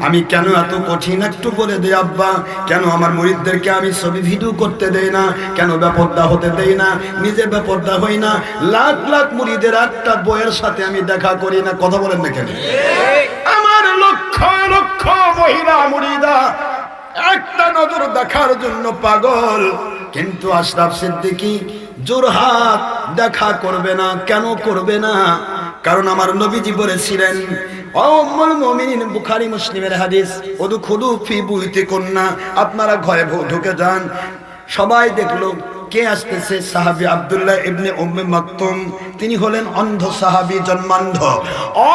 আমি কেন এত কঠিন একটু বলে দেই আব্বা? কেন আমার মুরিদদেরকে আমি ছবি ভিডিও করতে দেই না? কেন বেপর্দা হতে দেই না? নিজে বেপর্দা হই না? লাখ লাখ মুরিদের একটা বইয়ের সাথে আমি দেখা করি না। কথা বলেন না কেন? আমার লক্ষ লক্ষ মহিলা মুরিদা একটা নজর দেখার জন্য পাগল। কিন্তু আশরাফ সিদ্দিকী জোরহাত দেখা করবে না, কেন করবে না? কারণ আমার নবীজি বলেছিলেন বুখারী, মুসলিমের হাদিস। ওদু খুদু ফি বুইতে কন্যা আপনারা ঘরে ঢুকে যান। সবাই দেখল কে আসতেছে, সাহাবী আব্দুল্লাহ ইবনে উম্মে মাকতুম। তিনি হলেন অন্ধ সাহাবি জন্মান্ধ।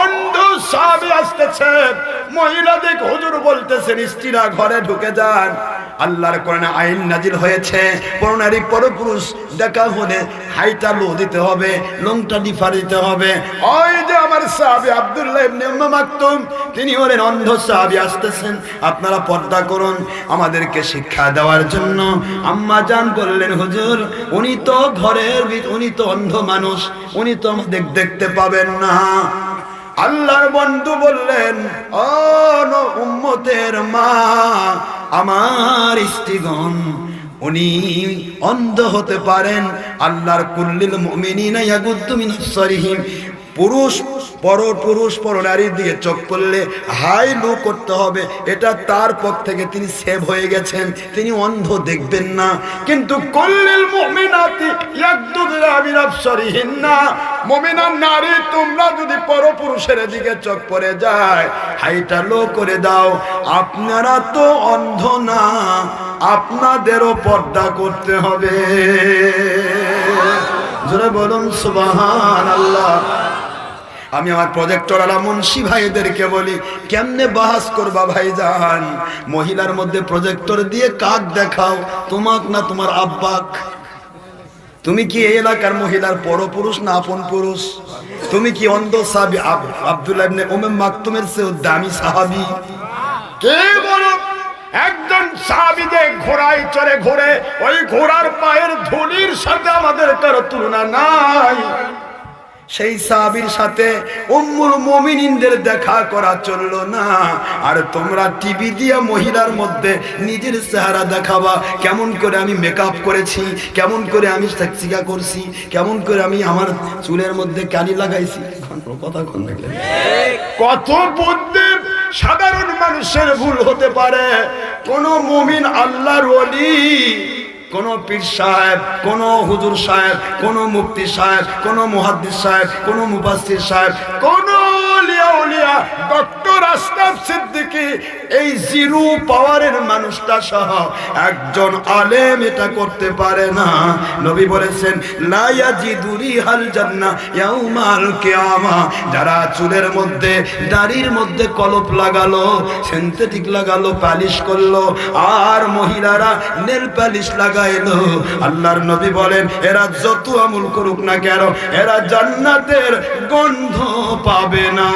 অন্ধ সাহাবী আসতেছে মহিলা দেখ হুজুর বলতেছেন, স্ত্রীরা ঘরে ঢুকে যান। আল্লাহর কোরআনে আইন নাজিল হয়েছে। পরনারী পরপুরুষ, দেখা হলে হাইটা লো দিতে হবে, লংটা ডিফা দিতে হবে। ওই যে আমার সাহাবী আব্দুল্লাহ ইবনে মাকতুম, তিনি হলেন অন্ধ সাহাবী আসতেছেন, আপনারা পর্দা করুন, আমাদেরকে শিক্ষা দেওয়ার জন্য। আম্মা জান বললেন, হুজুর, উনি তো ঘরের উনি তো অন্ধ মানুষ, উনি তো আমাদের দেখতে পাবেন না। আল্লাহর বন্ধু বললেন, ও উম্মতের মা আমার স্ত্রীগণ উনি অন্ধ হতে পারেন। আল্লাহর কুল্লিল মুমিনিনা ইয়াগুদ্দু মিন আবসারিহিম পুরুষ পর পুরুষ পর নারীর দিকে চোখ করলে হাই লো করতে হবে। এটা তার পক্ষ থেকে তিনি সেভ হয়ে গেছেন। তিনি অন্ধ দেখবেন না। কিন্তু কল্লিল মুমিনাতি ইয়াগদুদুনা মিন আবসারিহিন্না মুমিনার নারী, তোমরা যদি পর পুরুষের দিকে চোখ পড়ে যায়, হাইটা লো করে দাও। আপনারা তো অন্ধ না। আপনাদেরও পর্দা করতে হবে। জোরে বলুন সুবাহান আল্লাহ আমি আমার প্রজেক্টর আলা মুন্সি ভাইদেরকে বলি, কেমনে বাহাস করবা ভাইজান? মহিলার মধ্যে প্রজেক্টর দিয়ে কাক দেখাও, তোমাক না তোমার আব্বাক? তুমি কি এই এলাকার মহিলার পরপুরুষ না আপন পুরুষ তুমি কি অন্ধ সাহাবি আব- আব্দুল্লাহ ইবনে উম্মে মাকতুমের চেয়েও দামি সাহাবি? কে বলো? একজন সাহাবিদে ঘোড়ায় চড়ে ঘোরে, ওই ঘোড়ার পায়ের ধুলির সাথে আমাদের কারও তুলনা নাই। সেই সাহাবীর সাথে উম্মুল মুমিনিনদের দেখা করা চলল না। আর তোমরা টিভি দিয়ে মহিলার মধ্যে নিজের চেহারা দেখাবা। কেমন করে আমি মেকআপ করেছি, কেমন করে আমি সেক্সিকা করছি, কেমন করে আমি আমার চুলের মধ্যে কালি লাগাইছি। কথা কত বুদ্ধি সাধারণ মানুষের ভুল হতে পারে। কোন মুমিন আল্লাহর ওলি কোন পীর সাহেব, কোন হুজুর সাহেব, কোন মুফতি সাহেব, কোন মুহাদ্দিস সাহেব, কোন মুবাসির সাহেব, কোন সিদ্দিকী এই জিরো পাওয়ারের মানুষটা সহ একজন আলেম এটা করতে পারে না। নবী বলেছেন, লা ইয়াজিদুরি হাল জান্নাহ ইয়াউমাল কিয়ামা। যারা চুলের মধ্যে, দাড়ির মধ্যে কলপ লাগালো সিনথেটিক লাগালো, পালিশ করল, আর মহিলারা নেল পালিশ লাগাইলো। আল্লাহর নবী বলেন, এরা যত আমল করুক না কেন, এরা জান্নাতের গন্ধ পাবে না।